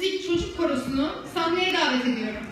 Müzik Çocuk Korosu'nu sahneye davet ediyorum.